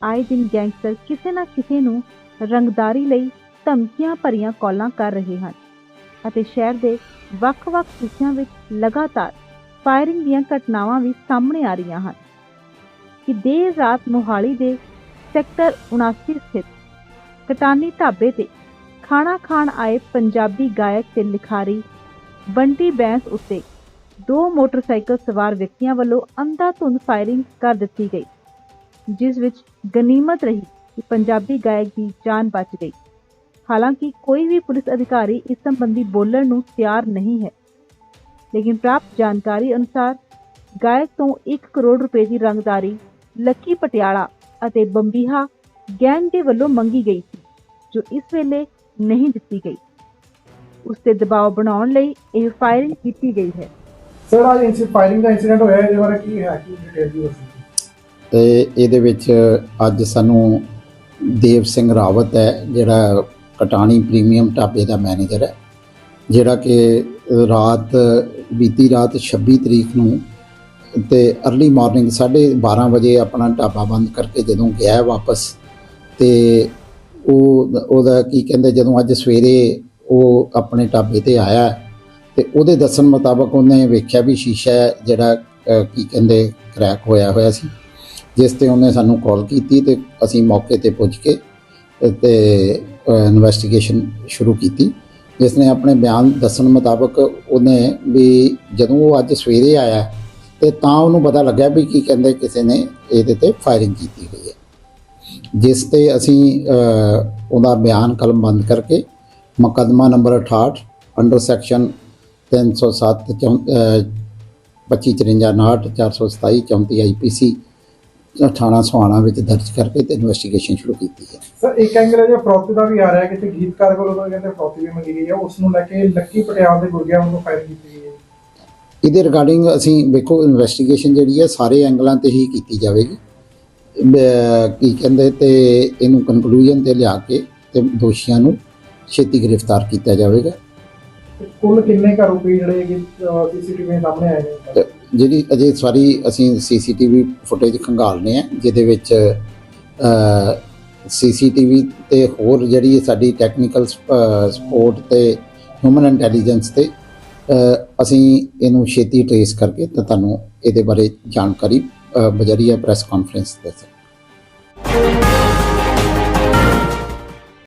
ਆਏ ਦਿਨ ਗੈਂਗਸਟਰ ਕਿਸੇ ਨਾ ਕਿਸੇ ਨੂੰ ਰੰਗਦਾਰੀ ਲਈ ਧਮਕੀਆਂ ਭਰੀਆਂ ਕਾਲਾਂ ਕਰ ਰਹੇ ਹਨ ਅਤੇ ਸ਼ਹਿਰ ਦੇ ਵੱਖ-ਵੱਖ ਹਿੱਸਿਆਂ ਵਿੱਚ ਲਗਾਤਾਰ ਫਾਇਰਿੰਗ ਦੀਆਂ ਘਟਨਾਵਾਂ ਵੀ ਸਾਹਮਣੇ ਆ ਰਹੀਆਂ ਹਨ ਕਿ ਦੇਰ ਰਾਤ ਮੋਹਾਲੀ ਦੇ ਸੈਕਟਰ 79 ਸਥਿਤ ਕਟਾਨੀ ਢਾਬੇ ਤੇ ਖਾਣਾ ਖਾਣ ਆਏ ਪੰਜਾਬੀ ਗਾਇਕ ਤੇ ਲਿਖਾਰੀ ਬੰਟੀ ਬੈਂਸ ਉੱਤੇ ਦੋ ਮੋਟਰਸਾਈਕਲ ਸਵਾਰ ਵਿਅਕਤੀਆਂ ਵੱਲੋਂ ਅੰਧਾਧੁੰਦ ਫਾਇਰਿੰਗ ਕਰ ਦਿੱਤੀ ਗਈ। ਜਿਸ ਵਿੱਚ ਗਨੀਮਤ ਰਹੀ ਕਿ ਪੰਜਾਬੀ ਗਾਇਕ ਦੀ ਜਾਨ ਬਚ ਗਈ। ਹਾਲਾਂਕਿ ਕੋਈ ਵੀ ਪੁਲਿਸ ਅਧਿਕਾਰੀ ਇਸ ਸੰਬੰਧੀ ਬੋਲਣ ਨੂੰ ਤਿਆਰ ਨਹੀਂ ਹੈ। ਲੇਕਿਨ ਪ੍ਰਾਪਤ ਜਾਣਕਾਰੀ ਅਨੁਸਾਰ ਗਾਇਕ ਤੋਂ 1 ਕਰੋੜ ਰੁਪਏ ਦੀ ਰੰਗਦਾਰੀ, ਲੱਕੀ ਪਟਿਆਲਾ ਅਤੇ ਬੰਬੀਹਾ ਗੈਂਗ ਦੇ ਵੱਲੋਂ ਮੰਗੀ ਗਈ ਸੀ, ਜੋ ਇਸ ਵੇਲੇ ਨਹੀਂ ਦਿੱਤੀ ਗਈ। ਉਸ ਤੇ ਦਬਾਅ ਬਣਾਉਣ ਲਈ ਇਹ ਫਾਇਰਿੰਗ ਕੀਤੀ ਗਈ ਹੈ। ਸਰ ਅੱਜ ਇਨਸੀ ਫਾਇਰਿੰਗ ਦਾ ਇਨਸੀਡੈਂਟ ਹੋਇਆ, ਇਹਦੇ ਬਾਰੇ ਕੀ ਹੈ? ਕੀ ਡਿਟੇਲ ਦੀ ਤੇ ਇਹਦੇ ਵਿੱਚ ਅੱਜ ਸਾਨੂੰ ਦੇਵ ਸਿੰਘ ਰਾਵਤ ਹੈ, ਜਿਹੜਾ ਕਟਾਣੀ ਪ੍ਰੀਮੀਅਮ ਢਾਬੇ ਦਾ ਮੈਨੇਜਰ ਹੈ, ਜਿਹੜਾ ਕਿ ਰਾਤ, ਬੀਤੀ ਰਾਤ 26 ਤਰੀਕ ਨੂੰ ਤੇ अर्ਲੀ ਮਾਰਨਿੰਗ 12:30 ਵਜੇ ਆਪਣਾ ਢਾਬਾ ਬੰਦ ਕਰਕੇ ਜਦੋਂ ਗਿਆ ਵਾਪਸ, ਤੇ ਉਹ, ਉਹਦਾ ਕੀ ਕਹਿੰਦੇ, ਜਦੋਂ ਅੱਜ ਸਵੇਰੇ ਉਹ ਆਪਣੇ ਢਾਬੇ ਤੇ ਆਇਆ ਤੇ ਉਹਦੇ ਦੱਸਣ ਮੁਤਾਬਕ ਉਹਨੇ ਵੇਖਿਆ ਵੀ ਸ਼ੀਸ਼ਾ ਜਿਹੜਾ ਕੀ ਕਹਿੰਦੇ ਕ੍ਰੈਕ ਹੋਇਆ ਹੋਇਆ ਸੀ। ਜਿਸ ਤੇ ਉਹਨੇ ਸਾਨੂੰ ਕਾਲ ਕੀਤੀ ਤੇ ਅਸੀਂ ਮੌਕੇ ਤੇ ਪੁੱਜ ਕੇ ਤੇ ਇਨਵੈਸਟੀਗੇਸ਼ਨ ਸ਼ੁਰੂ ਕੀਤੀ। ਜਿਸ ਨੇ ਆਪਣੇ ਬਿਆਨ ਦੱਸਣ ਮੁਤਾਬਕ ਉਹਨੇ ਵੀ ਜਦੋਂ ਉਹ ਅੱਜ ਸਵੇਰੇ ਆਇਆ ਤੇ ਤਾਂ ਉਹਨੂੰ ਪਤਾ ਲੱਗਿਆ ਵੀ ਕੀ ਕਹਿੰਦੇ ਕਿਸੇ ਨੇ ਇਹਦੇ ਤੇ ਫਾਇਰਿੰਗ ਕੀਤੀ ਹੋਈ ਹੈ। ਜਿਸ ਤੇ ਅਸੀਂ ਉਹਦਾ ਬਿਆਨ ਕਲਮ ਬੰਦ ਕਰਕੇ ਮੁਕੱਦਮਾ ਨੰਬਰ 68 ਅੰਡਰ ਸੈਕਸ਼ਨ 307 ਚੌਂ- ਅ, 2553 59 427 34 ਆਈਪੀਸੀ ਥਾਣਾ ਸੁਹਾਣਾ ਵਿੱਚ ਦਰਜ ਕਰਕੇ ਤੇ ਇਨਵੈਸਟੀਗੇਸ਼ਨ ਸ਼ੁਰੂ ਕੀਤੀ ਹੈ। ਸਰ ਇੱਕ ਐਂਗਲ ਹੈ ਜੋ ਫਰੋਤੀ ਦਾ ਵੀ ਆ ਰਿਹਾ ਕਿ ਗੀਤਕਾਰ ਵੱਲੋਂ ਤਾਂ ਕਹਿੰਦੇ ਫਰੋਤੀ ਵੀ ਮੰਗੀ ਗਈ ਹੈ ਉਸ ਨੂੰ ਲੈ ਕੇ ਲੱਕੀ ਪਟਿਆਲ ਦੇ ਗੁਰਗਿਆਂ ਵੱਲੋਂ ਫਾਇਰਿੰਗ ਕੀਤੀ ਗਈ ਹੈ। ਇਹਦੇ ਰਿਗਾਰਡਿੰਗ ਅਸੀਂ ਵੇਖੋ ਇਨਵੈਸਟੀਗੇਸ਼ਨ ਜਿਹੜੀ ਹੈ ਸਾਰੇ ਐਂਗਲਾਂ ਤੇ ਹੀ ਕੀਤੀ ਜਾਵੇਗੀ। ਕੀ ਕਹਿੰਦੇ ਤੇ ਇਹਨੂੰ ਕਨਕਲੂਜਨ ਤੇ ਲਿਆ ਕੇ ਤੇ ਦੋਸ਼ੀਆਂ ਨੂੰ ਛੇਤੀ ਗ੍ਰਿਫਤਾਰ ਕੀਤਾ ਜਾਵੇਗਾ। ਤੇ ਕੁੱਲ ਕਿੰਨੇ ਕਰੋਗੇ ਜਿਹੜੇ ਕਿ ਸੀਸੀਟੀਵੀ ਸਾਹਮਣੇ ਆਏ ਨੇ? ਤੇ ਜਿਹੜੀ ਅਜੇ ਸਾਰੀ ਅਸੀਂ ਸੀਸੀਟੀਵੀ ਫੁਟੇਜ ਖੰਗਾਲਨੇ ਆ, ਜਿਹਦੇ ਵਿੱਚ ਸੀਸੀਟੀਵੀ ਤੇ ਹੋਰ ਜਿਹੜੀ ਸਾਡੀ ਟੈਕਨੀਕਲ ਸਪੋਰਟ ਤੇ ਹਿਊਮਨ ਇੰਟੈਲੀਜੈਂਸ ਤੇ ਅਸੀਂ ਇਹਨੂੰ ਛੇਤੀ ਟ੍ਰੇਸ ਕਰਕੇ ਤਾਂ ਤੁਹਾਨੂੰ ਇਹਦੇ ਬਾਰੇ ਜਾਣਕਾਰੀ ਬਜਰੀਆ ਪ੍ਰੈਸ ਕਾਨਫਰੰਸ ਦੇ ਸਕਦੇ